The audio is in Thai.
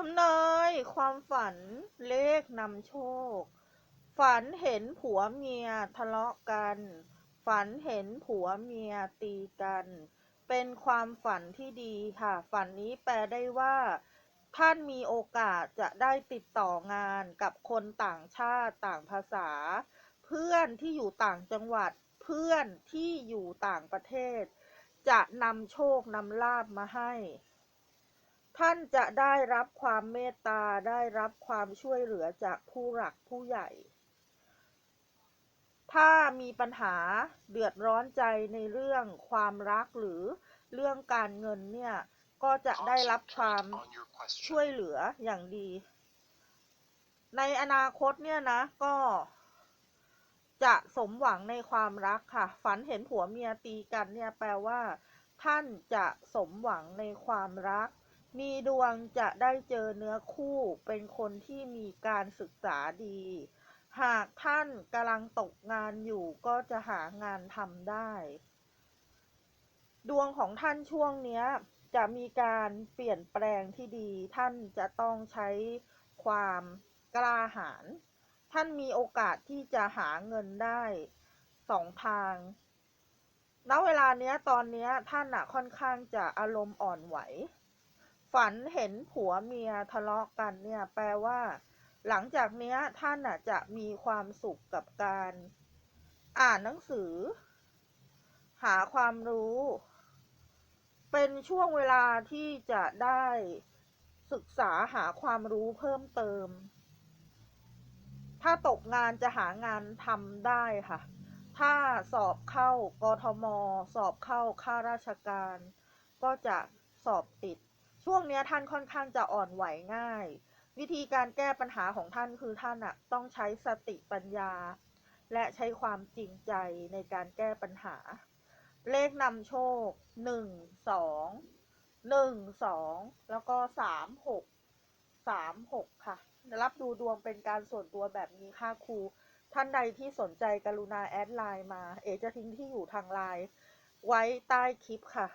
ทำนายความฝันเลขนำโชค ฝันเห็นผัวเมียทะเลาะกัน ฝันเห็นผัวเมียตีกัน เป็นความฝันที่ดีค่ะ ฝันนี้แปลได้ว่า ท่านมีโอกาสจะได้ติดต่องานกับคนต่างชาติต่างภาษา เพื่อนที่อยู่ต่างจังหวัด เพื่อนที่อยู่ต่างประเทศ จะนำโชคนำลาบมาให้ ท่านจะได้รับความเมตตาได้รับความช่วยเหลือจากผู้หลักผู้ใหญ่ ถ้ามีปัญหาเดือดร้อนใจในเรื่องความรักหรือเรื่องการเงินเนี่ย ก็จะได้รับความช่วยเหลืออย่างดี ในอนาคตเนี่ยนะก็จะสมหวังในความรักค่ะ ฝันเห็นผัวเมียตีกันเนี่ยแปลว่า ท่านจะสมหวังในความรัก มีดวงจะได้เจอเนื้อคู่เป็นคนที่มีการศึกษาดี หากท่านกำลังตกงานอยู่ก็จะหางานทำได้ ดวงของท่านช่วงนี้จะมีการเปลี่ยนแปลงที่ดี ท่านจะต้องใช้ความกล้าหาญท่านมีโอกาสที่จะหาเงินได้สองทาง ณ เวลาเนี้ยตอนเนี้ยท่านอะค่อนข้างจะอารมณ์อ่อนไหว ฝันเห็นผัวเมียทะเลาะกันเนี่ยแปลว่า หลังจากเนี้ยท่านอะจะมีความสุขกับการ อ่านหนังสือ หาความรู้ เป็นช่วงเวลาที่จะได้ศึกษาหาความรู้เพิ่มเติม ถ้าตกงานจะหางานทำได้ค่ะ ถ้าสอบเข้ากทม สอบเข้าข้าราชการ ก็จะสอบติด ช่วงนี้ท่านค่อนข้างจะอ่อนไหวง่าย วิธีการแก้ปัญหาของท่านคือท่านอะต้องใช้สติปัญญา และใช้ความจริงใจในการแก้ปัญหา เลขนำโชคหนึ่งสองหนึ่งสองแล้วก็สามหกสามหกค่ะ รับดูดวงเป็นการส่วนตัวแบบนี้ค่ะครูท่านใดที่สนใจกรุณาแอดไลน์มา เอจะทิ้งที่อยู่ทางไลน์ไว้ใต้คลิปค่ะ